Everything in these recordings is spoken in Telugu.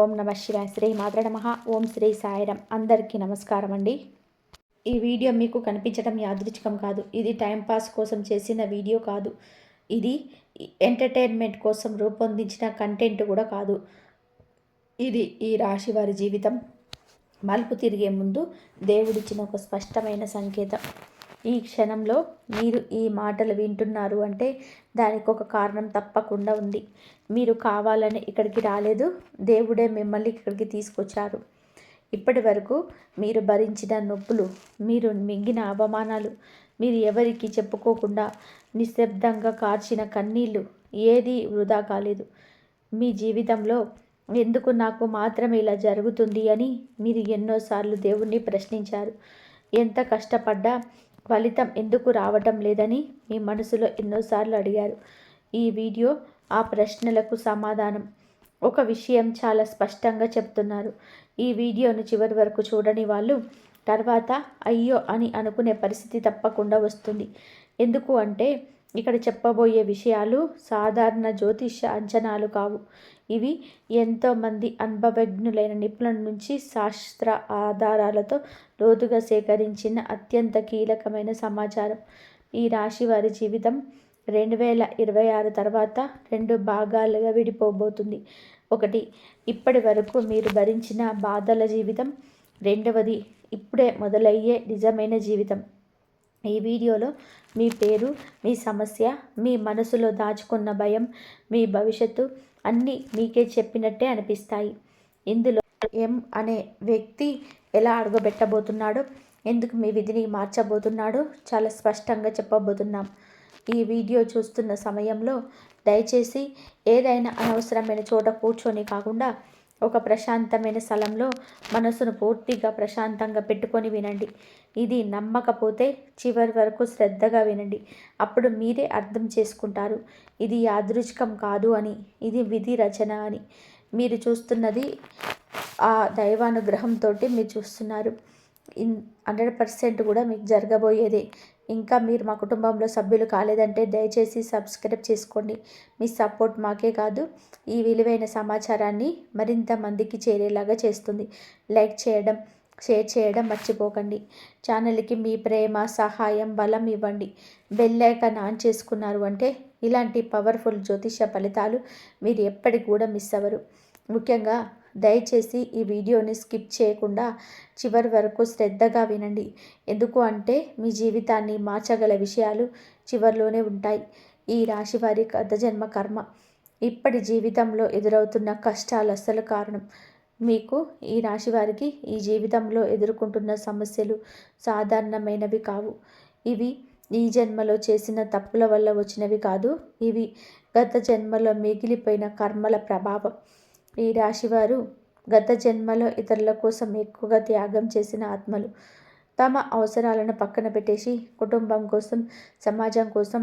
ఓం నమ శివాయ శ్రీ మాతృ నమ. ఓం శ్రీ సాయిరం అందరికీ నమస్కారం అండి ఈ వీడియో మీకు కనిపించడం యాదృచ్ఛికం కాదు. ఇది టైంపాస్ కోసం చేసిన వీడియో కాదు. ఇది ఎంటర్టైన్మెంట్ కోసం రూపొందించిన కంటెంట్ కూడా కాదు. ఇది ఈ రాశి వారి జీవితం. మలుపు తిరిగే ముందు దేవుడిచ్చిన ఒక స్పష్టమైన సంకేతం. ఈ క్షణంలో మీరు ఈ మాటలు వింటున్నారు అంటే దానికి ఒక కారణం తప్పకుండా ఉంది. మీరు కావాలని ఇక్కడికి రాలేదు. దేవుడే మిమ్మల్ని ఇక్కడికి తీసుకొచ్చారు. ఇప్పటి వరకు మీరు భరించిన నొప్పులు మీరు మింగిన అవమానాలు మీరు ఎవరికి చెప్పుకోకుండా నిశ్శబ్దంగా కార్చిన కన్నీళ్ళు ఏది వృధా కాలేదు. మీ జీవితంలో ఎందుకు నాకు మాత్రమే ఇలా జరుగుతుంది అని మీరు ఎన్నోసార్లు దేవుణ్ణి ప్రశ్నించారు. ఎంత కష్టపడ్డా ఫలితం ఎందుకు రావటం లేదని మీ మనసులో ఎన్నోసార్లు అడిగారు. ఈ వీడియో ఆ ప్రశ్నలకు సమాధానం. ఒక విషయం చాలా స్పష్టంగా చెప్తున్నారు ఈ వీడియోను చివరి వరకు చూడని వాళ్ళు తర్వాత అయ్యో అని అనుకునే పరిస్థితి తప్పకుండా వస్తుంది. ఎందుకు అంటే ఇక్కడ చెప్పబోయే విషయాలు సాధారణ జ్యోతిష అంచనాలు కావు. ఇవి ఎంతోమంది అనుభవజ్ఞులైన నిపుణుల నుంచి శాస్త్ర ఆధారాలతో లోతుగా సేకరించిన అత్యంత కీలకమైన సమాచారం. ఈ రాశి వారి జీవితం రెండు వేల ఇరవై ఆరు తర్వాత రెండు భాగాలుగా విడిపోబోతుంది. ఒకటి ఇప్పటి వరకు మీరు భరించిన బాధల జీవితం. రెండవది ఇప్పుడే మొదలయ్యే నిజమైన జీవితం. ఈ వీడియోలో మీ పేరు మీ సమస్య మీ మనసులో దాచుకున్న భయం మీ భవిష్యత్తు అన్నీ మీకే చెప్పినట్టే అనిపిస్తాయి. ఇందులో ఎం అనే వ్యక్తి ఎలా అడుగుబెట్టబోతున్నాడో ఎందుకు మీ విధిని మార్చబోతున్నాడో చాలా స్పష్టంగా చెప్పబోతున్నాం. ఈ వీడియో చూస్తున్న సమయంలో దయచేసి ఏదైనా అనవసరమైన చోట కూర్చొని కాకుండా ఒక ప్రశాంతమైన స్థలంలో మనసును పూర్తిగా ప్రశాంతంగా పెట్టుకొని వినండి. ఇది నమ్మకపోతే చివరి వరకు శ్రద్ధగా వినండి. అప్పుడు మీరే అర్థం చేసుకుంటారు. ఇది యాదృచ్ఛికం కాదు అని ఇది విధి రచన అని. మీరు చూస్తున్నది ఆ దైవానుగ్రహంతో మీరు చూస్తున్నారు. ఇన్ హండ్రెడ్ పర్సెంట్ కూడా మీకు జరగబోయేదే. ఇంకా మీరు మా కుటుంబంలో సభ్యులు కాలేదంటే దయచేసి సబ్స్క్రైబ్ చేసుకోండి. మీ సపోర్ట్ మాకే కాదు ఈ విలువైన సమాచారాన్ని మరింత మందికి చేరేలాగా చేస్తుంది. లైక్ చేయడం షేర్ చేయడం మర్చిపోకండి. ఛానల్కి మీ ప్రేమ సహాయం బలం ఇవ్వండి. వెళ్ళాక ఆన్ చేసుకున్నారు అంటే ఇలాంటి పవర్ఫుల్ జ్యోతిష ఫలితాలు మీరు ఎప్పటికి కూడా మిస్ అవ్వరు. ముఖ్యంగా దయచేసి ఈ వీడియోని స్కిప్ చేయకుండా చివరి వరకు శ్రద్ధగా వినండి. ఎందుకు అంటే మీ జీవితాన్ని మార్చగల విషయాలు చివరిలోనే ఉంటాయి. ఈ రాశి వారి గత జన్మ కర్మ. ఇప్పటి జీవితంలో ఎదురవుతున్న కష్టాలు అస్సలు కారణం. మీకు ఈ రాశి వారికి ఈ జీవితంలో ఎదుర్కొంటున్న సమస్యలు సాధారణమైనవి కావు. ఇవి ఈ జన్మలో చేసిన తప్పుల వల్ల వచ్చినవి కాదు. ఇవి గత జన్మలో మిగిలిపోయిన కర్మల ప్రభావం. ఈ రాశివారు గత జన్మలో ఇతరుల కోసం ఎక్కువగా త్యాగం చేసిన ఆత్మలు. తమ అవసరాలను పక్కన పెట్టేసి కుటుంబం కోసం సమాజం కోసం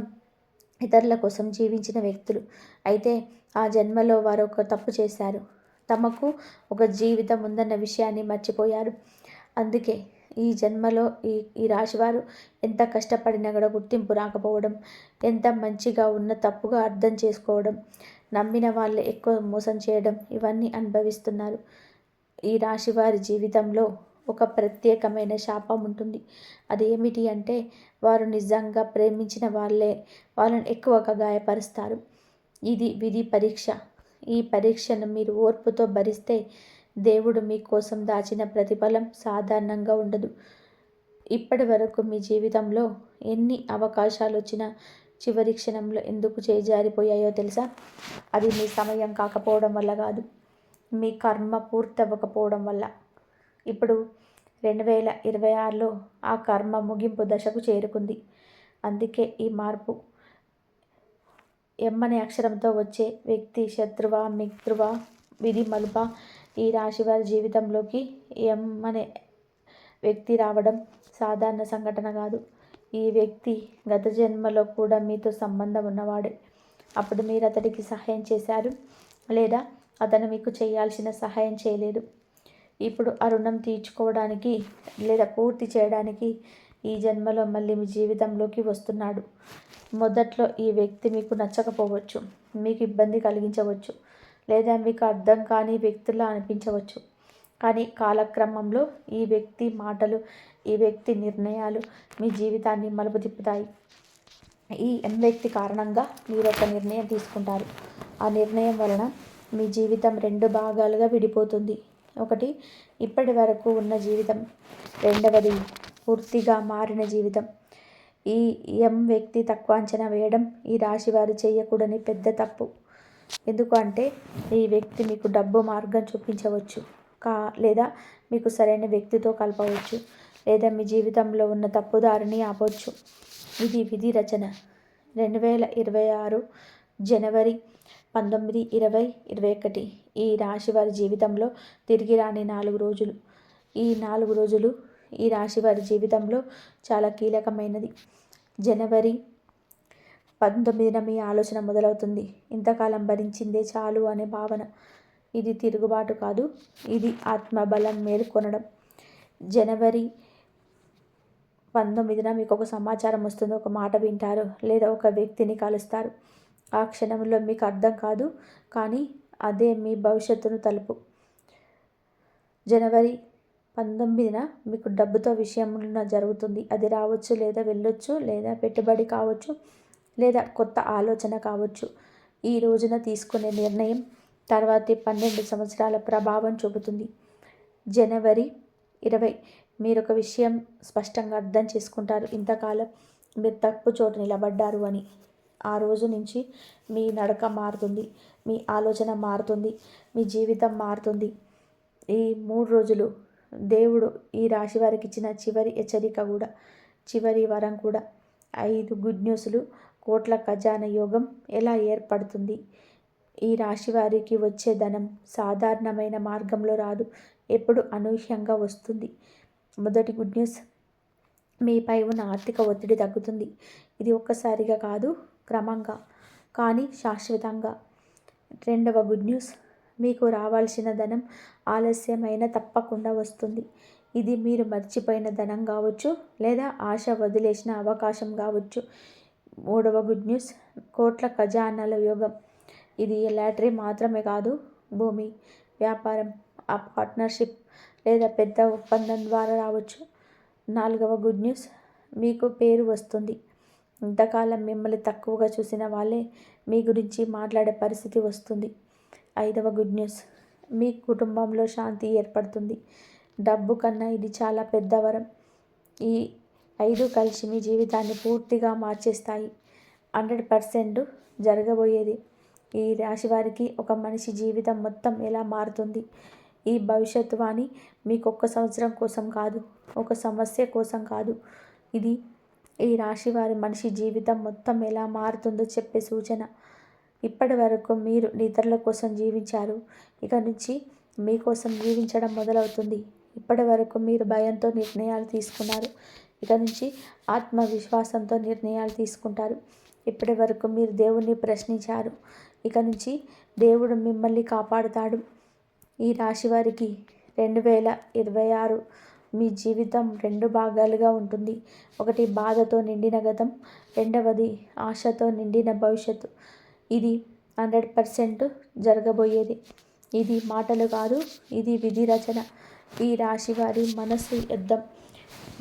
ఇతరుల కోసం జీవించిన వ్యక్తులు. అయితే ఆ జన్మలో వారు ఒక తప్పు చేశారు. తమకు ఒక జీవితం ఉందన్న విషయాన్ని మర్చిపోయారు. అందుకే ఈ జన్మలో ఈ ఈ రాశివారు ఎంత కష్టపడినా కూడా గుర్తింపు రాకపోవడం ఎంత మంచిగా ఉన్న తప్పుగా అర్థం చేసుకోవడం నమ్మిన వాళ్ళు ఎక్కువ మోసం చేయడం ఇవన్నీ అనుభవిస్తున్నారు. ఈ రాశి వారి జీవితంలో ఒక ప్రత్యేకమైన శాపం ఉంటుంది. అది ఏమిటి అంటే వారు నిజంగా ప్రేమించిన వాళ్ళే వాళ్ళని ఎక్కువగా గాయపరుస్తారు. ఇది విధి పరీక్ష. ఈ పరీక్షను మీరు ఓర్పుతో భరిస్తే దేవుడు మీకోసం దాచిన ప్రతిఫలం సాధారణంగా ఉండదు. ఇప్పటి వరకు మీ జీవితంలో ఎన్ని అవకాశాలు వచ్చినా చివరి క్షణంలో ఎందుకు చేజారిపోయాయో తెలుసా? అది మీ సమయం కాకపోవడం వల్ల కాదు. మీ కర్మ పూర్తవ్వకపోవడం వల్ల. ఇప్పుడు రెండు వేల ఇరవై ఆరులో ఆ కర్మ ముగింపు దశకు చేరుకుంది. అందుకే ఈ మార్పు ఎమ్మనే అక్షరంతో వచ్చే వ్యక్తి శత్రువ మిత్రువ విధి మలుప ఈ రాశి వారి జీవితంలోకి ఎమ్మనే వ్యక్తి రావడం సాధారణ సంఘటన కాదు. ఈ వ్యక్తి గత జన్మలో కూడా మీతో సంబంధం ఉన్నవాడే. అప్పుడు మీరు అతడికి సహాయం చేశారు లేదా అతను మీకు చేయాల్సిన సహాయం చేయలేదు. ఇప్పుడు ఆ రుణం తీర్చుకోవడానికి లేదా పూర్తి చేయడానికి ఈ జన్మలో మళ్ళీ మీ జీవితంలోకి వస్తున్నాడు. మొదట్లో ఈ వ్యక్తి మీకు నచ్చకపోవచ్చు మీకు ఇబ్బంది కలిగించవచ్చు లేదా మీకు అర్థం కాని వ్యక్తులా అనిపించవచ్చు. కానీ కాలక్రమంలో ఈ వ్యక్తి మాటలు ఈ వ్యక్తి నిర్ణయాలు మీ జీవితాన్ని మలుపు తిప్పుతాయి ఈ ఎం వ్యక్తి కారణంగా మీరు ఒక నిర్ణయం తీసుకుంటారు. ఆ నిర్ణయం వలన మీ జీవితం రెండు భాగాలుగా విడిపోతుంది. ఒకటి ఇప్పటి వరకు ఉన్న జీవితం. రెండవది పూర్తిగా మారిన జీవితం. ఈ ఎం వ్యక్తి తక్కువ అంచనా వేయడం ఈ రాశి వారు చేయకూడని పెద్ద తప్పు. ఎందుకంటే ఈ వ్యక్తి మీకు డబ్బు మార్గం చూపించవచ్చు. కా లేదా మీకు సరైన వ్యక్తితో కలపవచ్చు. లేదా మీ జీవితంలో ఉన్న తప్పుదారిని ఆపవచ్చు ఇది విధి రచన. రెండు వేల ఇరవై ఆరు జనవరి పంతొమ్మిది ఇరవై ఇరవై ఒకటి. ఈ రాశి వారి జీవితంలో తిరిగి రాని నాలుగు రోజులు. ఈ నాలుగు రోజులు ఈ రాశి వారి జీవితంలో చాలా కీలకమైనది. జనవరి పంతొమ్మిదిన మీ ఆలోచన మొదలవుతుంది. ఇంతకాలం భరించిందే చాలు అనే భావన. ఇది తిరుగుబాటు కాదు. ఇది ఆత్మబలం మేల్కొనడం. జనవరి పంతొమ్మిదిన మీకు ఒక సమాచారం వస్తుంది. ఒక మాట వింటారు లేదా ఒక వ్యక్తిని కలుస్తారు. ఆ క్షణంలో మీకు అర్థం కాదు కానీ అదే మీ భవిష్యత్తును తలుపు. జనవరి పంతొమ్మిదిన మీకు డబ్బుతో విషయంలో జరుగుతుంది. అది రావచ్చు లేదా వెళ్ళొచ్చు లేదా పెట్టుబడి కావచ్చు లేదా కొత్త ఆలోచన కావచ్చు. ఈ రోజున తీసుకునే నిర్ణయం తర్వాతి పన్నెండు సంవత్సరాల ప్రభావం చూపుతుంది. జనవరి ఇరవై మీరు ఒక విషయం స్పష్టంగా అర్థం చేసుకుంటారు. ఇంతకాలం మీరు తప్పు చోటు నిలబడ్డారు అని. ఆ రోజు నుంచి మీ నడక మారుతుంది. మీ ఆలోచన మారుతుంది. మీ జీవితం మారుతుంది. ఈ మూడు రోజులు దేవుడు ఈ రాశి వారికి ఇచ్చిన చివరి హెచ్చరిక కూడా చివరి వరం కూడా. ఐదు గుడ్ న్యూస్లు కోట్ల ఖజానా యోగం ఎలా ఏర్పడుతుంది? ఈ రాశి వారికి వచ్చే ధనం సాధారణమైన మార్గంలో రాదు ఎప్పుడు అనూహ్యంగా వస్తుంది. మొదటి గుడ్ న్యూస్ మీపై ఉన్న ఆర్థిక ఒత్తిడి తగ్గుతుంది. ఇది ఒక్కసారిగా కాదు క్రమంగా కానీ శాశ్వతంగా. రెండవ గుడ్ న్యూస్ మీకు రావాల్సిన ధనం ఆలస్యమైన తప్పకుండా వస్తుంది. ఇది మీరు మర్చిపోయిన ధనం కావచ్చు లేదా ఆశ వదిలేసిన అవకాశం కావచ్చు. మూడవ గుడ్ న్యూస్ కోట్ల ఖజానాల యోగం ఇది లాటరీ మాత్రమే కాదు భూమి వ్యాపారం ఆ పార్ట్నర్షిప్ లేదా పెద్ద ఒప్పందం ద్వారా రావచ్చు. నాలుగవ గుడ్ న్యూస్ మీకు పేరు వస్తుంది. ఇంతకాలం మిమ్మల్ని తక్కువగా చూసిన వాళ్ళే మీ గురించి మాట్లాడే పరిస్థితి వస్తుంది. ఐదవ గుడ్ న్యూస్. మీ కుటుంబంలో శాంతి ఏర్పడుతుంది. డబ్బు కన్నా ఇది చాలా పెద్ద వరం. ఈ ఐదు కలిసి మీ జీవితాన్ని పూర్తిగా మార్చేస్తాయి. హండ్రెడ్ పర్సెంట్ జరగబోయేది. ఈ రాశి వారికి ఒక మనిషి జీవితం మొత్తం ఎలా మారుతుంది? ఈ భవిష్యత్తు వాణి మీకు ఒక్క సంవత్సరం కోసం కాదు ఒక సమస్య కోసం కాదు. ఇది ఈ రాశి వారి మనిషి జీవితం మొత్తం ఎలా మారుతుందో చెప్పే సూచన. ఇప్పటి వరకు మీరు ఇతరుల కోసం జీవించారు. ఇక నుంచి మీకోసం జీవించడం మొదలవుతుంది. ఇప్పటి వరకు మీరు భయంతో నిర్ణయాలు తీసుకున్నారు. ఇక నుంచి ఆత్మవిశ్వాసంతో నిర్ణయాలు తీసుకుంటారు. ఇప్పటి వరకు మీరు దేవుణ్ణి ప్రశ్నించారు. ఇక నుంచి దేవుడు మిమ్మల్ని కాపాడుతాడు. ఈ రాశి వారికి రెండు వేల ఇరవై ఆరు మీ జీవితం రెండు భాగాలుగా ఉంటుంది. ఒకటి బాధతో నిండిన గతం రెండవది ఆశతో నిండిన భవిష్యత్తు. ఇది హండ్రెడ్ పర్సెంట్ జరగబోయేది. ఇది మాటలు కాదు ఇది విధి రచన. ఈ రాశి వారి మనసు యుద్ధం.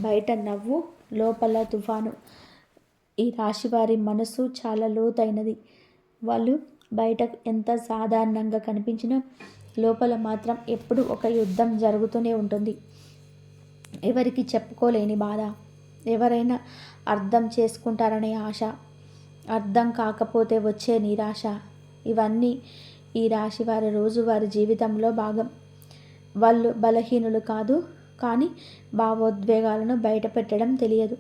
బయట నవ్వు లోపల తుఫాను. ఈ రాశి వారి మనసు చాలా లోతైనది. వాళ్ళు బయట ఎంత సాధారణంగా కనిపించినా లోపల మాత్రం ఎప్పుడు ఒక యుద్ధం జరుగుతూనే ఉంటుంది. ఎవరికి చెప్పుకోలేని బాధ. ఎవరైనా అర్థం చేసుకుంటారనే ఆశ. అర్థం కాకపోతే వచ్చే నిరాశ. ఇవన్నీ ఈ రాశి వారి రోజువారి జీవితంలో భాగం. వాళ్ళు బలహీనులు కాదు కానీ భావోద్వేగాలను బయట పెట్టడం తెలియదు.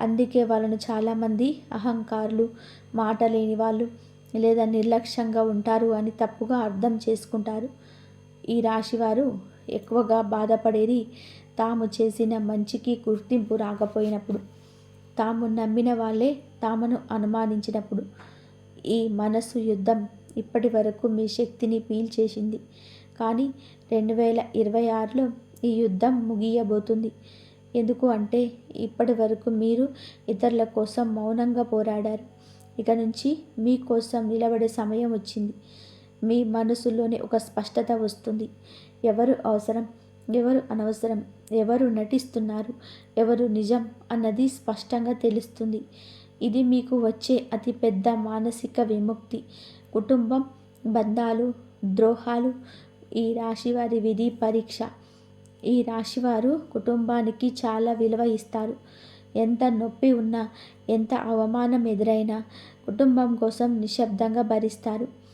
అందుకే వాళ్ళను చాలామంది అహంకారులు మాట లేని వాళ్ళు లేదా నిర్లక్ష్యంగా ఉంటారు అని తప్పుగా అర్థం చేసుకుంటారు. ఈ రాశివారు ఎక్కువగా బాధపడేది తాము చేసిన మంచికి గుర్తింపు రాకపోయినప్పుడు. తాము నమ్మిన వాళ్ళే తామును అనుమానించినప్పుడు ఈ మనసు యుద్ధం ఇప్పటి వరకు మీ శక్తిని పీల్చేసింది. కానీ రెండు వేల ఇరవై ఆరులో ఈ యుద్ధం ముగియబోతుంది. ఎందుకు అంటే ఇప్పటి వరకు మీరు ఇతరుల కోసం మౌనంగా పోరాడారు. ఇక నుంచి మీకోసం నిలబడే సమయం వచ్చింది. మీ మనసులోని ఒక స్పష్టత వస్తుంది. ఎవరు అవసరం? ఎవరు అనవసరం ఎవరు నటిస్తున్నారు ఎవరు నిజం అన్నది స్పష్టంగా తెలుస్తుంది. ఇది మీకు వచ్చే అతిపెద్ద మానసిక విముక్తి. కుటుంబం బంధాలు ద్రోహాలు ఈ రాశివారి విధి పరీక్ష. ఈ రాశివారు కుటుంబానికి చాలా విలువ ఇస్తారు. ఎంత నొప్పి ఉన్నా ఎంత అవమానం ఎదురైనా కుటుంబం కోసం నిశ్శబ్దంగా భరిస్తారు.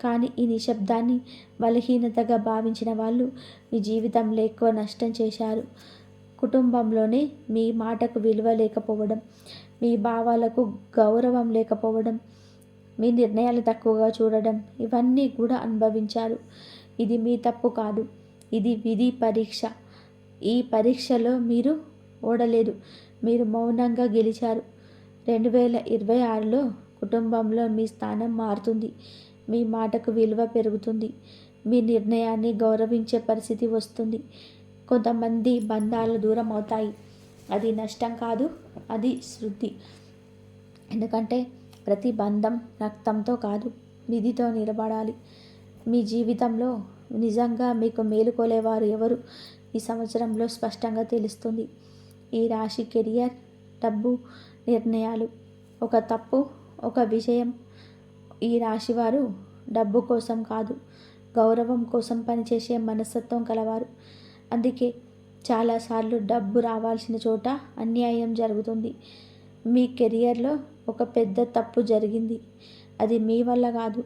కానీ ఈ నిశ్శబ్దాన్ని బలహీనతగా భావించిన వాళ్ళు మీ జీవితంలో ఎక్కువ నష్టం చేశారు. కుటుంబంలోనే మీ మాటకు విలువ లేకపోవడం మీ భావాలకు గౌరవం లేకపోవడం మీ నిర్ణయాలు తక్కువగా చూడడం ఇవన్నీ కూడా అనుభవించారు. ఇది మీ తప్పు కాదు. ఇది విధి పరీక్ష. ఈ పరీక్షలో మీరు ఓడలేదు. మీరు మౌనంగా గెలిచారు. రెండు వేల ఇరవై ఆరులో కుటుంబంలో మీ స్థానం మారుతుంది. మీ మాటకు విలువ పెరుగుతుంది. మీ నిర్ణయాన్ని గౌరవించే పరిస్థితి వస్తుంది. కొంతమంది బంధాలు దూరం అవుతాయి. అది నష్టం కాదు అది శృద్ధి. ఎందుకంటే ప్రతి బంధం రక్తంతో కాదు విధితో నిలబడాలి. మీ జీవితంలో నిజంగా మీకు మేలుకోలేవారు ఎవరు? ఈ సంవత్సరంలో స్పష్టంగా తెలుస్తుంది. ఈ రాశి కెరియర్ డబ్బు నిర్ణయాలు. ఒక తప్పు ఒక విషయం ఈ రాశివారు డబ్బు కోసం కాదు గౌరవం కోసం పనిచేసే మనస్తత్వం కలవారు. అందుకే చాలాసార్లు డబ్బు రావాల్సిన చోట అన్యాయం జరుగుతుంది. మీ కెరియర్లో ఒక పెద్ద తప్పు జరిగింది. అది మీ వల్ల కాదు.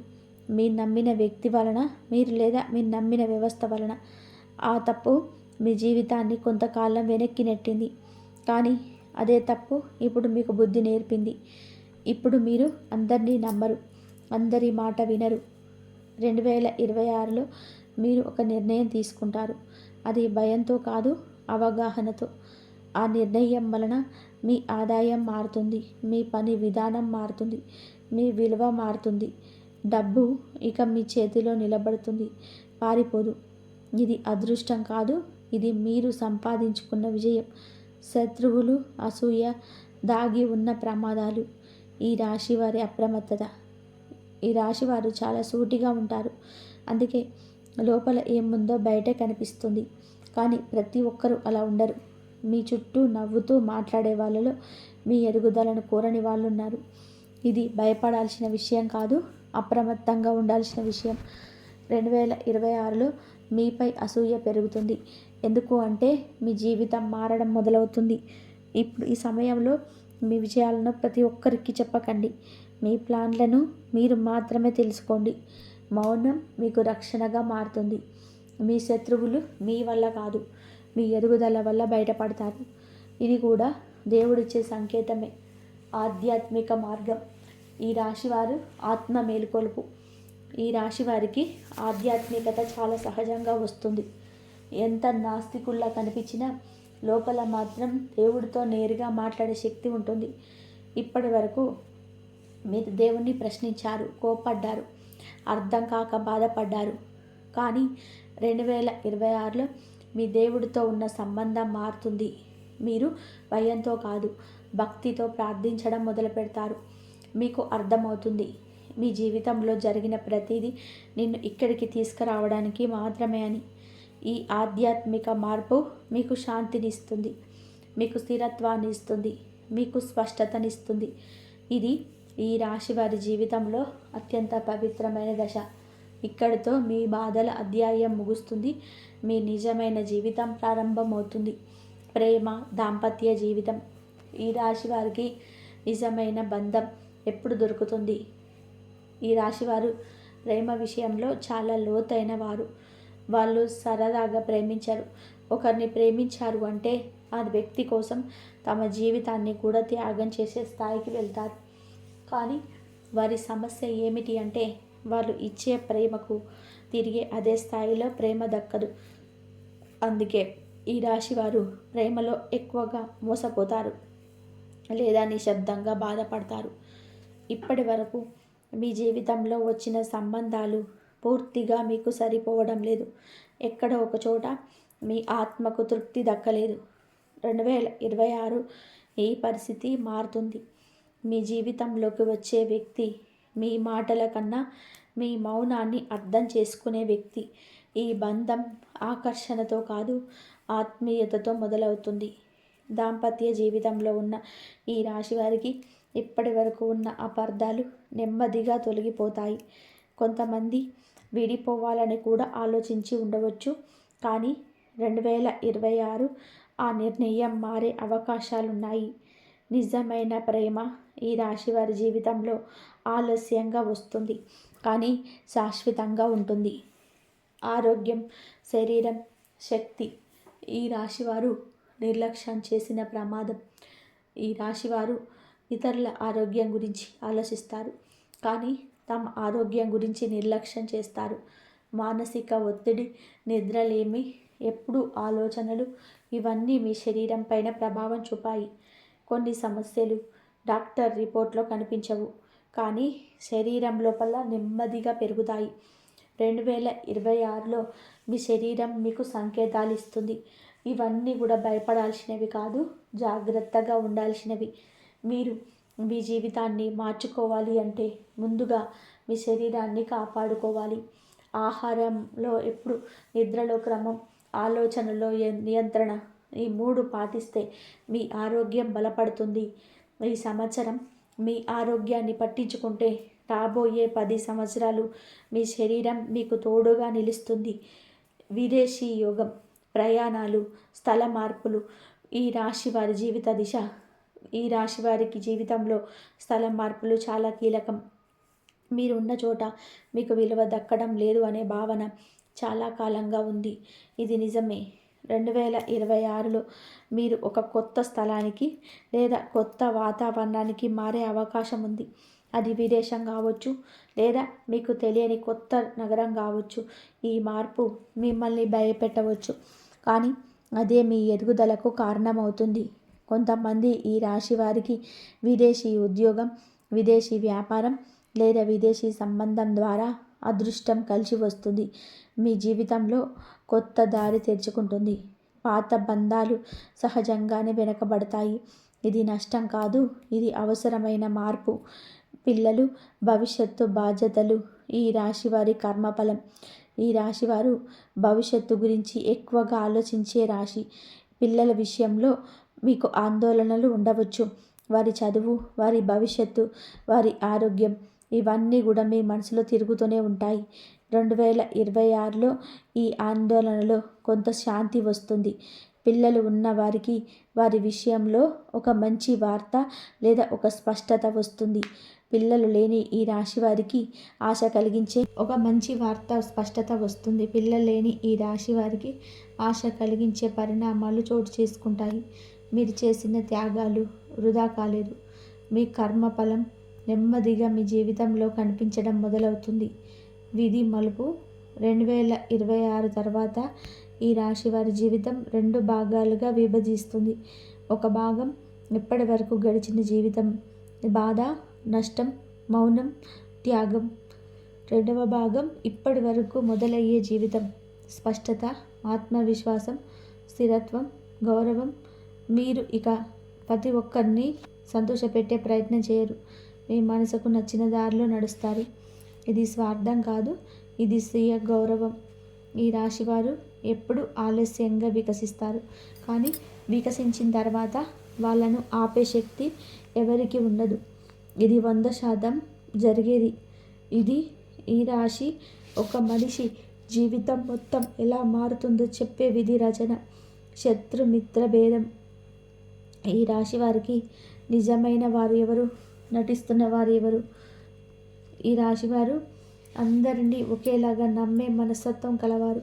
మీ నమ్మిన వ్యక్తి వలన మీరు లేదా మీ నమ్మిన వ్యవస్థ వలన ఆ తప్పు మీ జీవితాన్ని కొంతకాలం వెనక్కి నెట్టింది. కానీ అదే తప్పు ఇప్పుడు మీకు బుద్ధి నేర్పింది. ఇప్పుడు మీరు అందరినీ నమ్మరు. అందరి మాట వినరు. రెండు వేల ఇరవై ఆరులో మీరు ఒక నిర్ణయం తీసుకుంటారు. అది భయంతో కాదు అవగాహనతో. ఆ నిర్ణయం వలన మీ ఆదాయం మారుతుంది మీ పని విధానం మారుతుంది మీ విలువ మారుతుంది. డబ్బు ఇక మీ చేతిలో నిలబడుతుంది పారిపోదు. ఇది అదృష్టం కాదు ఇది మీరు సంపాదించుకున్న విజయం. శత్రువులు అసూయ దాగి ఉన్న ప్రమాదాలు. ఈ రాశి వారి అప్రమత్తత. ఈ రాశి వారు చాలా సూటిగా ఉంటారు. అందుకే లోపల ఏముందో బయట కనిపిస్తుంది. కానీ ప్రతి ఒక్కరూ అలా ఉండరు. మీ చుట్టూ నవ్వుతూ మాట్లాడే వాళ్ళలో మీ ఎదుగుదలను కోరని వాళ్ళు ఉన్నారు ఇది భయపడాల్సిన విషయం కాదు అప్రమత్తంగా ఉండాల్సిన విషయం. రెండు వేల ఇరవై ఆరులో మీపై అసూయ పెరుగుతుంది. ఎందుకు అంటే మీ జీవితం మారడం మొదలవుతుంది. ఇప్పుడు ఈ సమయంలో మీ విజయాలను ప్రతి ఒక్కరికి చెప్పకండి. మీ ప్లాన్లను మీరు మాత్రమే తెలుసుకోండి. మౌనం మీకు రక్షణగా మారుతుంది. మీ శత్రువులు మీ వల్ల కాదు. మీ ఎదుగుదల వల్ల బయటపడతారు. ఇది కూడా దేవుడిచ్చే సంకేతమే. ఆధ్యాత్మిక మార్గం. ఈ రాశివారు ఆత్మ మేలుకొలుపు. ఈ రాశి వారికి ఆధ్యాత్మికత చాలా సహజంగా వస్తుంది. ఎంత నాస్తికుల్లా కనిపించినా లోపల మాత్రం దేవుడితో నేరుగా మాట్లాడే శక్తి ఉంటుంది. ఇప్పటి వరకు మీరు దేవుణ్ణి ప్రశ్నించారు కోపడ్డారు అర్థం కాక బాధపడ్డారు. కానీ రెండు వేల ఇరవై ఆరులో మీ దేవుడితో ఉన్న సంబంధం మారుతుంది. మీరు భయంతో కాదు భక్తితో ప్రార్థించడం మొదలు పెడతారు. మీకు అర్థమవుతుంది మీ జీవితంలో జరిగిన ప్రతిదీ నిన్ను ఇక్కడికి తీసుకురావడానికి మాత్రమే అని. ఈ ఆధ్యాత్మిక మార్పు మీకు శాంతినిస్తుంది మీకు స్థిరత్వాన్ని ఇస్తుంది మీకు స్పష్టతనిస్తుంది. ఇది ఈ రాశి వారి జీవితంలో అత్యంత పవిత్రమైన దశ. ఇక్కడితో మీ బాధల అధ్యాయం ముగుస్తుంది. మీ నిజమైన జీవితం ప్రారంభమవుతుంది. ప్రేమ దాంపత్య జీవితం. ఈ రాశి వారికి నిజమైన బంధం ఎప్పుడు దొరుకుతుంది? ఈ రాశివారు ప్రేమ విషయంలో చాలా లోతైన వారు. వాళ్ళు సరదాగా ప్రేమించారు. ఒకరిని ప్రేమించారు అంటే ఆ వ్యక్తి కోసం తమ జీవితాన్ని కూడా త్యాగం చేసే స్థాయికి వెళ్తారు. కానీ వారి సమస్య ఏమిటి అంటే వాళ్ళు ఇచ్చే ప్రేమకు తిరిగి అదే స్థాయిలో ప్రేమ దక్కదు. అందుకే ఈ రాశి వారు ప్రేమలో ఎక్కువగా మోసపోతారు లేదా నిశ్శబ్దంగా బాధపడతారు. ఇప్పటి వరకు మీ జీవితంలో వచ్చిన సంబంధాలు పూర్తిగా మీకు సరిపోవడం లేదు. ఎక్కడ ఒక చోట మీ ఆత్మకు తృప్తి దక్కలేదు. రెండు వేల ఇరవై ఆరు ఈ పరిస్థితి మారుతుంది. మీ జీవితంలోకి వచ్చే వ్యక్తి మీ మాటల కన్నా మీ మౌనాన్ని అర్థం చేసుకునే వ్యక్తి ఈ బంధం ఆకర్షణతో కాదు ఆత్మీయతతో మొదలవుతుంది. దాంపత్య జీవితంలో ఉన్న ఈ రాశి వారికి ఇప్పటి వరకు ఉన్న అపార్థాలు నెమ్మదిగా తొలగిపోతాయి. కొంతమంది విడిపోవాలని కూడా ఆలోచించి ఉండవచ్చు కానీ రెండు వేల ఇరవై ఆరు ఆ నిర్ణయం మారే అవకాశాలున్నాయి. నిజమైన ప్రేమ ఈ రాశి వారి జీవితంలో ఆలస్యంగా వస్తుంది. కానీ శాశ్వతంగా ఉంటుంది. ఆరోగ్యం శరీరం శక్తి ఈ రాశివారు నిర్లక్ష్యం చేసిన ప్రమాదం. ఈ రాశివారు ఇతరుల ఆరోగ్యం గురించి ఆలోచిస్తారు. కానీ తమ ఆరోగ్యం గురించి నిర్లక్ష్యం చేస్తారు. మానసిక ఒత్తిడి నిద్రలేమి ఎప్పుడు ఆలోచనలు ఇవన్నీ మీ శరీరం పైన ప్రభావం చూపాయి. కొన్ని సమస్యలు డాక్టర్ రిపోర్ట్లో కనిపించవు. కానీ శరీరం లోపల నెమ్మదిగా పెరుగుతాయి. రెండు వేల ఇరవై ఆరులో మీ శరీరం మీకు సంకేతాలు ఇస్తుంది. ఇవన్నీ కూడా భయపడాల్సినవి కాదు జాగ్రత్తగా ఉండాల్సినవి. మీరు మీ జీవితాన్ని మార్చుకోవాలి అంటే ముందుగా మీ శరీరాన్ని కాపాడుకోవాలి. ఆహారంలో ఎప్పుడు నిద్రలో క్రమం ఆలోచనలో నియంత్రణ ఈ మూడు పాటిస్తే మీ ఆరోగ్యం బలపడుతుంది. ఈ సంవత్సరం మీ ఆరోగ్యాన్ని పట్టించుకుంటే రాబోయే పది సంవత్సరాలు మీ శరీరం మీకు తోడుగా నిలుస్తుంది. విదేశీ యోగం ప్రయాణాలు స్థల మార్పులు ఈ రాశి వారి జీవిత దిశ ఈ రాశి వారికి జీవితంలో స్థలం మార్పులు చాలా కీలకం. మీరు ఉన్న చోట మీకు విలువ దక్కడం లేదు అనే భావన చాలా కాలంగా ఉంది. ఇది నిజమే. రెండు వేల ఇరవై ఆరులో మీరు ఒక కొత్త స్థలానికి లేదా కొత్త వాతావరణానికి మారే అవకాశం ఉంది. అది విదేశం కావచ్చు లేదా మీకు తెలియని కొత్త నగరం కావచ్చు. ఈ మార్పు మిమ్మల్ని భయపెట్టవచ్చు. కానీ అదే మీ ఎదుగుదలకు కారణమవుతుంది. కొంతమంది ఈ రాశి వారికి విదేశీ ఉద్యోగం విదేశీ వ్యాపారం లేదా విదేశీ సంబంధం ద్వారా అదృష్టం కలిసి వస్తుంది. మీ జీవితంలో కొత్త దారి తెరుచుకుంటుంది. పాత బంధాలు సహజంగానే వెనకబడతాయి. ఇది నష్టం కాదు ఇది అవసరమైన మార్పు. పిల్లలు భవిష్యత్తు బాధ్యతలు. ఈ రాశివారి కర్మఫలం. ఈ రాశివారు భవిష్యత్తు గురించి ఎక్కువగా ఆలోచించే రాశి. పిల్లల విషయంలో మీకు ఆందోళనలు ఉండవచ్చు. వారి చదువు వారి భవిష్యత్తు వారి ఆరోగ్యం. ఇవన్నీ కూడా మీ మనసులో తిరుగుతూనే ఉంటాయి. రెండు వేల ఇరవై ఆరులో ఈ ఆందోళనలో కొంత శాంతి వస్తుంది. పిల్లలు ఉన్న వారికి వారి విషయంలో ఒక మంచి వార్త లేదా ఒక స్పష్టత వస్తుంది. పిల్లలు లేని ఈ రాశి వారికి ఆశ కలిగించే ఒక మంచి వార్త స్పష్టత వస్తుంది. పిల్లలు లేని ఈ రాశి వారికి ఆశ కలిగించే పరిణామాలు చోటు చేసుకుంటాయి. మీరు చేసిన త్యాగాలు వృధా కాలేదు. మీ కర్మఫలం నెమ్మదిగా మీ జీవితంలో కనిపించడం మొదలవుతుంది. విధి మలుపు రెండు వేల ఇరవై ఆరు తర్వాత ఈ రాశి వారి జీవితం రెండు భాగాలుగా విభజిస్తుంది. ఒక భాగం ఇప్పటి వరకు గడిచిన జీవితం బాధ నష్టం మౌనం త్యాగం. రెండవ భాగం ఇప్పటి వరకు మొదలయ్యే జీవితం స్పష్టత ఆత్మవిశ్వాసం స్థిరత్వం గౌరవం. మీరు ఇక ప్రతి ఒక్కరిని సంతోషపెట్టే ప్రయత్నం చేయరు. మీ మనసుకు నచ్చిన దారిలో నడుస్తారు. ఇది స్వార్థం కాదు ఇది స్వీయ గౌరవం. ఈ రాశివారు ఎప్పుడు ఆలస్యంగా వికసిస్తారు. కానీ వికసించిన తర్వాత వాళ్ళను ఆపే శక్తి ఎవరికి ఉండదు. ఇది వంద శాతం జరిగేది. ఇది ఈ రాశి ఒక మనిషి జీవితం మొత్తం ఎలా మారుతుందో చెప్పే విధి రచన. శత్రుమిత్ర భేదం. ఈ రాశి వారికి నిజమైన వారు ఎవరు? నటిస్తున్న వారు ఎవరు? ఈ రాశివారు అందరినీ ఒకేలాగా నమ్మే మనస్తత్వం కలవారు.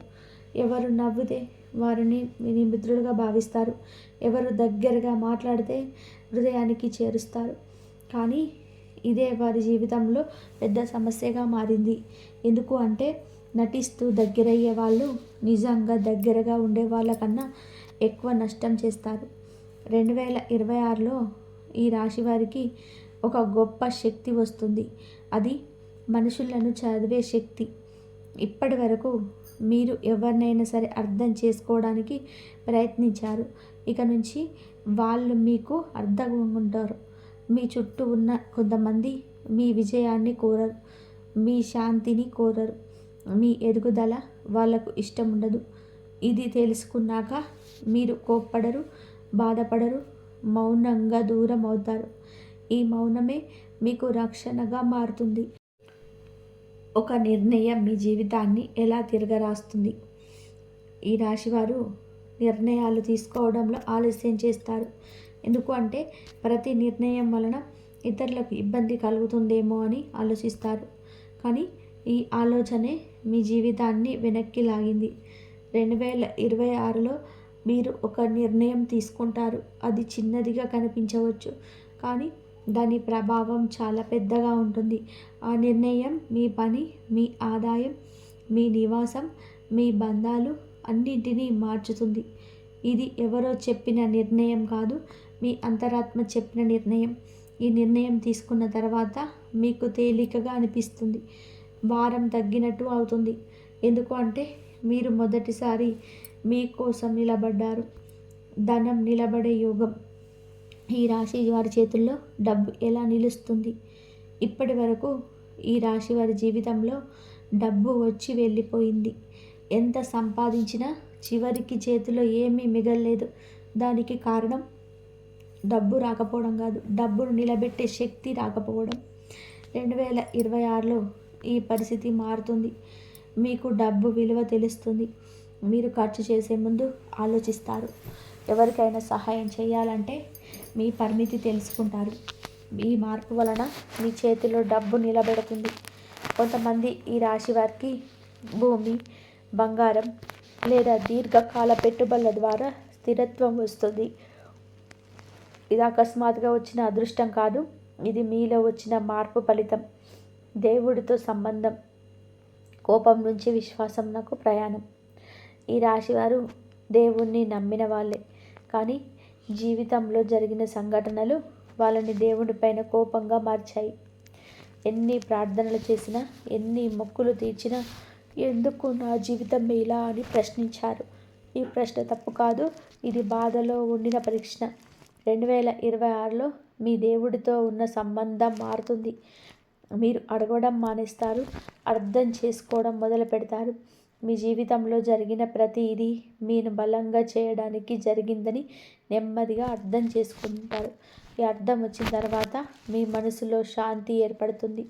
ఎవరు నవ్వితే వారిని మీ మిత్రులుగా భావిస్తారు. ఎవరు దగ్గరగా మాట్లాడితే హృదయానికి చేరుస్తారు. కానీ ఇదే వారి జీవితంలో పెద్ద సమస్యగా మారింది. ఎందుకు అంటే నటిస్తూ దగ్గరయ్యే వాళ్ళు నిజంగా దగ్గరగా ఉండే వాళ్ళకన్నా ఎక్కువ నష్టం చేస్తారు. రెండు వేల ఇరవై ఆరులో ఈ రాశి వారికి ఒక గొప్ప శక్తి వస్తుంది. అది మనుషులను చదివే శక్తి. ఇప్పటి వరకు మీరు ఎవరినైనా సరే అర్థం చేసుకోవడానికి ప్రయత్నించారు. ఇక నుంచి వాళ్ళు మీకు అర్థం ఉంటారు మీ చుట్టూ ఉన్న కొంతమంది మీ విజయాన్ని కోరరు. మీ శాంతిని కోరరు. మీ ఎదుగుదల వాళ్ళకు ఇష్టం ఉండదు. ఇది తెలుసుకున్నాక మీరు కోప్పడరు బాధపడరు మౌనంగా దూరం అవుతారు ఈ మౌనమే మీకు రక్షణగా మారుతుంది. ఒక నిర్ణయం మీ జీవితాన్ని ఎలా తిరగరాస్తుంది? ఈ రాశివారు నిర్ణయాలు తీసుకోవడంలో ఆలస్యం చేస్తారు. ఎందుకు అంటే ప్రతి నిర్ణయం వలన ఇతరులకు ఇబ్బంది కలుగుతుందేమో అని ఆలోచిస్తారు. కానీ ఈ ఆలోచనే మీ జీవితాన్ని వెనక్కి లాగింది. రెండు వేల ఇరవై ఆరులో మీరు ఒక నిర్ణయం తీసుకుంటారు. అది చిన్నదిగా కనిపించవచ్చు. కానీ దాని ప్రభావం చాలా పెద్దగా ఉంటుంది. ఆ నిర్ణయం మీ పని మీ ఆదాయం మీ నివాసం మీ బంధాలు అన్నింటినీ మార్చుతుంది. ఇది ఎవరో చెప్పిన నిర్ణయం కాదు మీ అంతరాత్మ చెప్పిన నిర్ణయం. ఈ నిర్ణయం తీసుకున్న తర్వాత మీకు తేలికగా అనిపిస్తుంది. భారం తగ్గినట్టు అవుతుంది. ఎందుకు అంటే మీరు మొదటిసారి మీకోసం నిలబడ్డారు. ధనం నిలబడే యోగం. ఈ రాశి వారి చేతుల్లో డబ్బు ఎలా నిలుస్తుంది? ఇప్పటి వరకు ఈ రాశి వారి జీవితంలో డబ్బు వచ్చి వెళ్ళిపోయింది. ఎంత సంపాదించినా చివరికి చేతిలో ఏమీ మిగలలేదు. దానికి కారణం డబ్బు రాకపోవడం కాదు. డబ్బును నిలబెట్టే శక్తి రాకపోవడం. రెండు వేల ఇరవై ఆరులో ఈ పరిస్థితి మారుతుంది. మీకు డబ్బు విలువ తెలుస్తుంది. మీరు ఖర్చు చేసే ముందు ఆలోచిస్తారు. ఎవరికైనా సహాయం చేయాలంటే మీ పరిమితి తెలుసుకుంటారు. ఈ మార్పు వలన మీ చేతిలో డబ్బు నిలబెడుతుంది. కొంతమంది ఈ రాశి వారికి భూమి బంగారం లేదా దీర్ఘకాల పెట్టుబడుల ద్వారా స్థిరత్వం వస్తుంది. ఇది అకస్మాత్తుగా వచ్చిన అదృష్టం కాదు ఇది మీలో వచ్చిన మార్పు ఫలితం. దేవుడితో సంబంధం కోపం నుంచి విశ్వాసం నాకు ప్రయాణం. ఈ రాశివారు దేవుణ్ణి నమ్మిన వాళ్ళే. కానీ జీవితంలో జరిగిన సంఘటనలు వాళ్ళని దేవుడిపైన కోపంగా మార్చాయి. ఎన్ని ప్రార్థనలు చేసినా ఎన్ని మొక్కులు తీర్చినా ఎందుకు నా జీవితం ఇలా అని ప్రశ్నించారు. ఈ ప్రశ్న తప్పు కాదు ఇది బాధలో ఉండిన పరీక్ష. రెండు వేల ఇరవై ఆరులో మీ దేవుడితో ఉన్న సంబంధం మారుతుంది. మీరు అడగడం మానేస్తారు అర్థం చేసుకోవడం మొదలు పెడతారు మీ జీవితంలో జరిగిన ప్రతిదీ మీరు బలంగా చేయడానికి జరిగిందని నెమ్మదిగా అర్థం చేసుకుంటారు. ఈ అర్థం వచ్చిన తర్వాత మీ మనసులో శాంతి ఏర్పడుతుంది.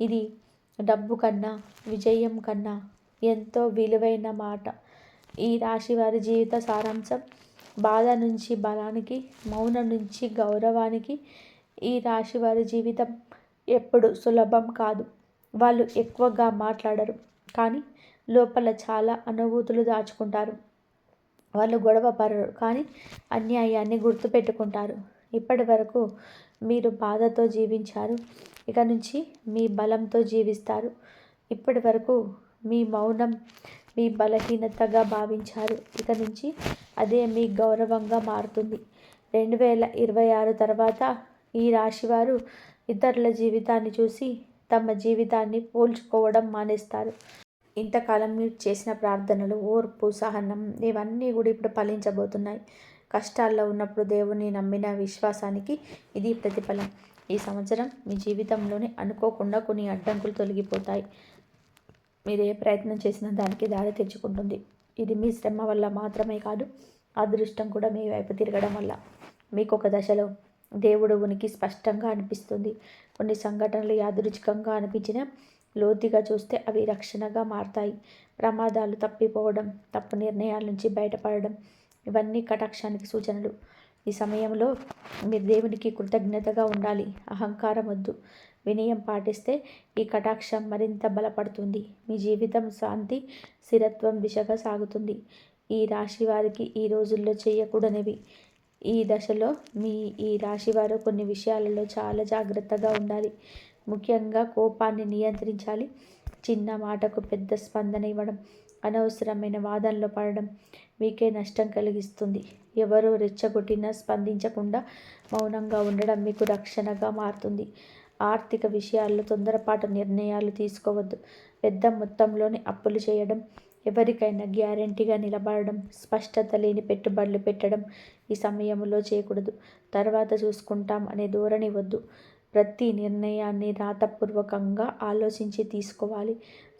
ఇది డబ్బు కన్నా విజయం కన్నా ఎంతో విలువైన మాట. ఈ రాశి వారి జీవిత సారాంశం బాధ నుంచి బలానికి మౌనం నుంచి గౌరవానికి ఈ రాశి వారి జీవితం ఎప్పుడు సులభం కాదు. వాళ్ళు ఎక్కువగా మాట్లాడరు. కానీ లోపల చాలా అనుభూతులు దాచుకుంటారు. వాళ్ళు గొడవ పడరు కానీ అన్యాయాన్ని గుర్తుపెట్టుకుంటారు. ఇప్పటి వరకు మీరు బాధతో జీవించారు ఇక నుంచి మీ బలంతో జీవిస్తారు. ఇప్పటి వరకు మీ మౌనం మీ బలహీనతగా భావించారు ఇక నుంచి అదే మీ గౌరవంగా మారుతుంది. రెండు వేల ఇరవై ఆరు తర్వాత ఈ రాశివారు ఇతరుల జీవితాన్ని చూసి తమ జీవితాన్ని పోల్చుకోవడం మానేస్తారు. ఇంతకాలం మీరు చేసిన ప్రార్థనలు ఓర్పు సహనం ఇవన్నీ కూడా ఇప్పుడు ఫలించబోతున్నాయి. కష్టాల్లో ఉన్నప్పుడు దేవుని నమ్మిన విశ్వాసానికి ఇది ప్రతిఫలం. ఈ సంవత్సరం మీ జీవితంలోనే అనుకోకుండా కొన్ని అడ్డంకులు తొలగిపోతాయి. మీరు ఏ ప్రయత్నం చేసినా దానికి దారి తెచ్చుకుంటుంది. ఇది మీ శ్రమ వల్ల మాత్రమే కాదు అదృష్టం కూడా మీ వైపు తిరగడం వల్ల. మీకు ఒక దశలో దేవుడు ఉనికి స్పష్టంగా అనిపిస్తుంది. కొన్ని సంఘటనలు యాదృచ్ఛికంగా అనిపించిన లోతుగా చూస్తే అవి రక్షణగా మారతాయి. ప్రమాదాలు తప్పిపోవడం తప్పు నిర్ణయాల నుంచి బయటపడడం ఇవన్నీ కటాక్షానికి సూచనలు. ఈ సమయంలో మీరు దేవునికి కృతజ్ఞతగా ఉండాలి. అహంకారం వద్దు. వినయం పాటిస్తే ఈ కటాక్షం మరింత బలపడుతుంది. మీ జీవితం శాంతి స్థిరత్వం దిశగా సాగుతుంది. ఈ రాశి వారికి ఈ రోజుల్లో చేయకూడనివి. ఈ దశలో మీ ఈ రాశివారు కొన్ని విషయాలలో చాలా జాగ్రత్తగా ఉండాలి. ముఖ్యంగా కోపాన్ని నియంత్రించాలి. చిన్న మాటకు పెద్ద స్పందన ఇవ్వడం అనవసరమైన వాదనలో పడడం మీకే నష్టం కలిగిస్తుంది. ఎవరో రెచ్చగొట్టినా స్పందించకుండా మౌనంగా ఉండడం మీకు రక్షణగా మారుతుంది. ఆర్థిక విషయాల్లో తొందరపాటు నిర్ణయాలు తీసుకోవద్దు. పెద్ద మొత్తంలోని అప్పులు చేయడం ఎవరికైనా గ్యారంటీగా నిలబడడం స్పష్టత లేని పెట్టుబడులు పెట్టడం ఈ సమయంలో చేయకూడదు. తర్వాత చూసుకుంటాం అనే ధోరణి వద్దు. ప్రతి నిర్ణయాన్ని రాతపూర్వకంగా ఆలోచించి తీసుకోవాలి.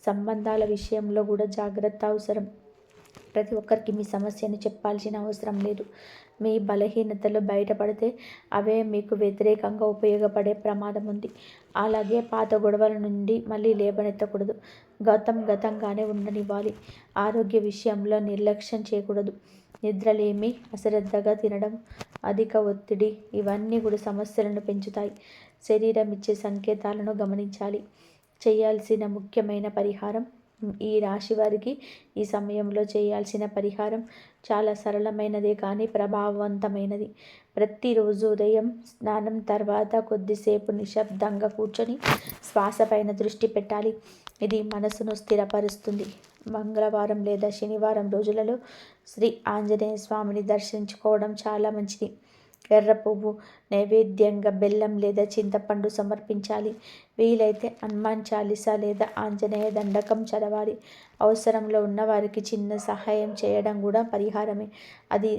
సంబంధాల విషయంలో కూడా జాగ్రత్త అవసరం. ప్రతి ఒక్కరికి మీ సమస్యను చెప్పాల్సిన అవసరం లేదు. మీ బలహీనతలు బయటపడితే అవే మీకు వ్యతిరేకంగా ఉపయోగపడే ప్రమాదం ఉంది. అలాగే పాత గొడవల నుండి మళ్ళీ లేబనెత్తకూడదు గతం గతంగానే ఉండనివ్వాలి. ఆరోగ్య విషయంలో నిర్లక్ష్యం చేయకూడదు. నిద్రలేమి అశ్రద్ధగా తినడం అధిక ఒత్తిడి ఇవన్నీ కూడా సమస్యలను పెంచుతాయి. శరీరం ఇచ్చే సంకేతాలను గమనించాలి. చేయాల్సిన ముఖ్యమైన పరిహారం ఈ రాశి వారికి ఈ సమయంలో చేయాల్సిన పరిహారం చాలా సరళమైనదే కానీ ప్రభావవంతమైనది. ప్రతిరోజు ఉదయం స్నానం తర్వాత కొద్దిసేపు నిశ్శబ్దంగా కూర్చొని శ్వాస పైన దృష్టి పెట్టాలి. ఇది మనసును స్థిరపరుస్తుంది. మంగళవారం లేదా శనివారం రోజులలో శ్రీ ఆంజనేయ స్వామిని దర్శించుకోవడం చాలా మంచిది. ఎర్ర పువ్వు నైవేద్యంగా బెల్లం లేదా చింతపండు సమర్పించాలి. వీలైతే హనుమాన్ చాలీస లేదా ఆంజనేయ దండకం చదవాలి. అవసరంలో ఉన్నవారికి చిన్న సహాయం చేయడం కూడా పరిహారమే. అది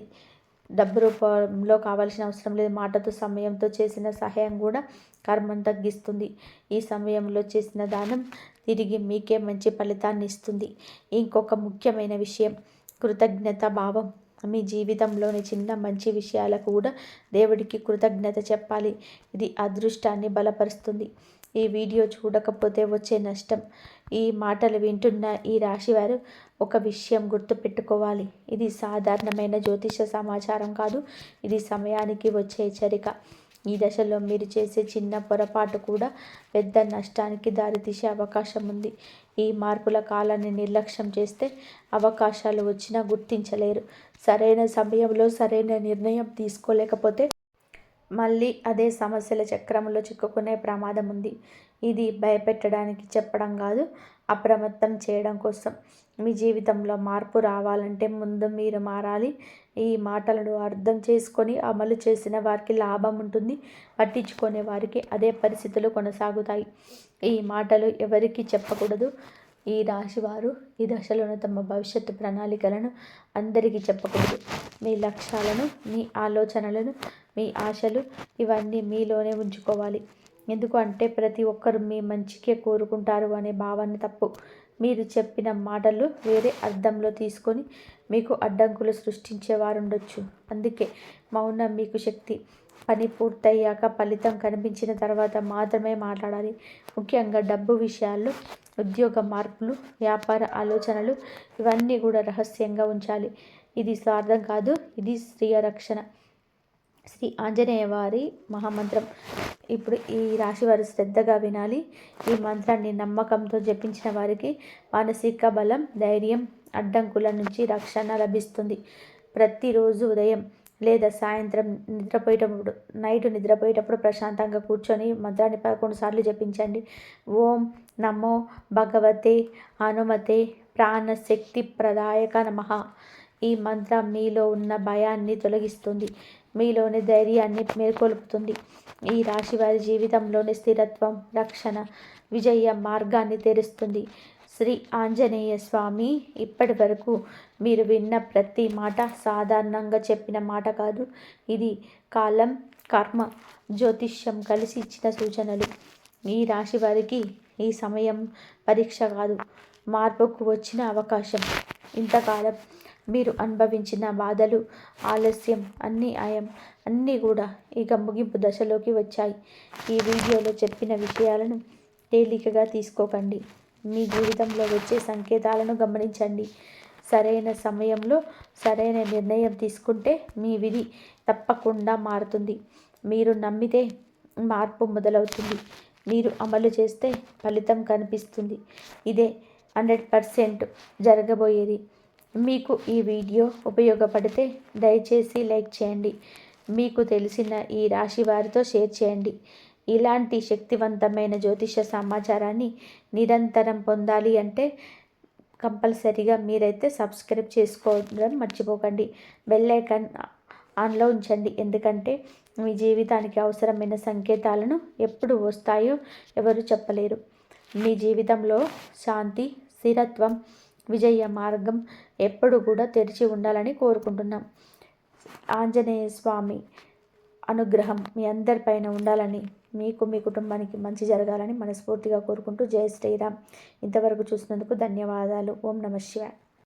డబ్బు రూపంలో కావాల్సిన అవసరం లేదు. మాటతో సమయంతో చేసిన సహాయం కూడా కర్మను తగ్గిస్తుంది. ఈ సమయంలో చేసిన దానం తిరిగి మీకే మంచి ఫలితాన్ని ఇస్తుంది. ఇంకొక ముఖ్యమైన విషయం కృతజ్ఞత భావం. మీ జీవితంలోని చిన్న మంచి విషయాలకు కూడా దేవుడికి కృతజ్ఞత చెప్పాలి. ఇది అదృష్టాన్ని బలపరుస్తుంది. ఈ వీడియో చూడకపోతే వచ్చే నష్టం. ఈ మాటలు వింటున్న ఈ రాశివారు ఒక విషయం గుర్తుపెట్టుకోవాలి. ఇది సాధారణమైన జ్యోతిష సమాచారం కాదు. ఇది సమయానికి వచ్చే హెచ్చరిక. ఈ దశలో మీరు చేసే చిన్న పొరపాటు కూడా పెద్ద నష్టానికి దారితీసే అవకాశం ఉంది. ఈ మార్పుల కాలాన్ని నిర్లక్ష్యం చేస్తే అవకాశాలు వచ్చినా గుర్తించలేరు. సరైన సమయంలో సరైన నిర్ణయం తీసుకోలేకపోతే మళ్ళీ అదే సమస్యల చక్రంలో చిక్కుకునే ప్రమాదం ఉంది. ఇది భయపెట్టడానికి చెప్పడం కాదు అప్రమత్తం చేయడం కోసం. మీ జీవితంలో మార్పు రావాలంటే ముందు మీరు మారాలి. ఈ మాటలను అర్థం చేసుకొని అమలు చేసిన వారికి లాభం ఉంటుంది. పట్టించుకునే వారికి అదే పరిస్థితులు కొనసాగుతాయి. ఈ మాటలు ఎవరికి చెప్పకూడదు. ఈ రాశివారు ఈ దశలోనే తమ భవిష్యత్తు ప్రణాళికలను అందరికీ చెప్పకూడదు. మీ లక్ష్యాలను మీ ఆలోచనలను మీ ఆశలు ఇవన్నీ మీలోనే ఉంచుకోవాలి. ఎందుకు అంటే ప్రతి ఒక్కరు మీ మంచికే కోరుకుంటారు అనే భావన తప్పు. మీరు చెప్పిన మాటలు వేరే అర్థంలో తీసుకొని మీకు అడ్డంకులు సృష్టించేవారుండొచ్చు. అందుకే మౌనం మీకు శక్తి. పని పూర్తయ్యాక ఫలితం కనిపించిన తర్వాత మాత్రమే మాట్లాడాలి. ముఖ్యంగా డబ్బు విషయాల్లో ఉద్యోగ మార్పులు వ్యాపార ఆలోచనలు ఇవన్నీ కూడా రహస్యంగా ఉంచాలి. ఇది స్వార్థం కాదు ఇది స్త్రీయ రక్షణ శ్రీ ఆంజనేయ వారి మహామంత్రం. ఇప్పుడు ఈ రాశి వారు శ్రద్ధగా వినాలి. ఈ మంత్రాన్ని నమ్మకంతో జపించిన వారికి మానసిక బలం ధైర్యం అడ్డంకుల నుంచి రక్షణ లభిస్తుంది. ప్రతిరోజు ఉదయం లేదా సాయంత్రం నిద్రపోయేటప్పుడు నైట్ నిద్రపోయేటప్పుడు ప్రశాంతంగా కూర్చొని మంత్రాన్ని పదకొండు సార్లు జపించండి. ఓం నమో భగవతే హనుమతే ప్రాణశక్తి ప్రదాయక నమ. ఈ మంత్రం మీలో ఉన్న భయాన్ని తొలగిస్తుంది. మీలోని ధైర్యాన్ని మేల్కొల్పుతుంది. ఈ రాశి వారి జీవితంలోని స్థిరత్వం రక్షణ విజయ మార్గాన్ని తెరుస్తుంది. శ్రీ ఆంజనేయ స్వామి ఇప్పటి వరకు మీరు విన్న ప్రతి మాట సాధారణంగా చెప్పిన మాట కాదు. ఇది కాలం కర్మ జ్యోతిష్యం కలిసి ఇచ్చిన సూచనలు. ఈ రాశి వారికి ఈ సమయం పరీక్ష కాదు మార్పుకు వచ్చిన అవకాశం. ఇంతకాలం మీరు అనుభవించిన బాధలు ఆలస్యం అన్నీ ఆయం అన్నీ కూడా ఇక ముగింపు దశలోకి వచ్చాయి. ఈ వీడియోలో చెప్పిన విషయాలను తేలికగా తీసుకోకండి. మీ జీవితంలో వచ్చే సంకేతాలను గమనించండి. సరైన సమయంలో సరైన నిర్ణయం తీసుకుంటే మీ విధి తప్పకుండా మారుతుంది. మీరు నమ్మితే మార్పు మొదలవుతుంది. మీరు అమలు చేస్తే ఫలితం కనిపిస్తుంది. ఇదే హండ్రెడ్ పర్సెంట్ జరగబోయేది. మీకు ఈ వీడియో ఉపయోగపడితే దయచేసి లైక్ చేయండి. మీకు తెలిసిన ఈ రాశి వారితో షేర్ చేయండి. ఇలాంటి శక్తివంతమైన జ్యోతిష సమాచారాన్ని నిరంతరం పొందాలి అంటే కంపల్సరీగా మీరైతే సబ్స్క్రైబ్ చేసుకోవడం మర్చిపోకండి. బెల్ ఐకాన్ ఆన్లో ఉంచండి. ఎందుకంటే మీ జీవితానికి అవసరమైన సంకేతాలను ఎప్పుడు వస్తాయో ఎవరు చెప్పలేరు. మీ జీవితంలో శాంతి స్థిరత్వం విజయ మార్గం ఎప్పుడు కూడా తెరిచి ఉండాలని కోరుకుంటున్నాం. ఆంజనేయ స్వామి అనుగ్రహం మీ అందరిపైన ఉండాలని మీకు మీ కుటుంబానికి మంచి జరగాలని మనస్ఫూర్తిగా కోరుకుంటూ జై శ్రీరామ్. ఇంతవరకు చూసినందుకు ధన్యవాదాలు. ఓం నమ శివాయ.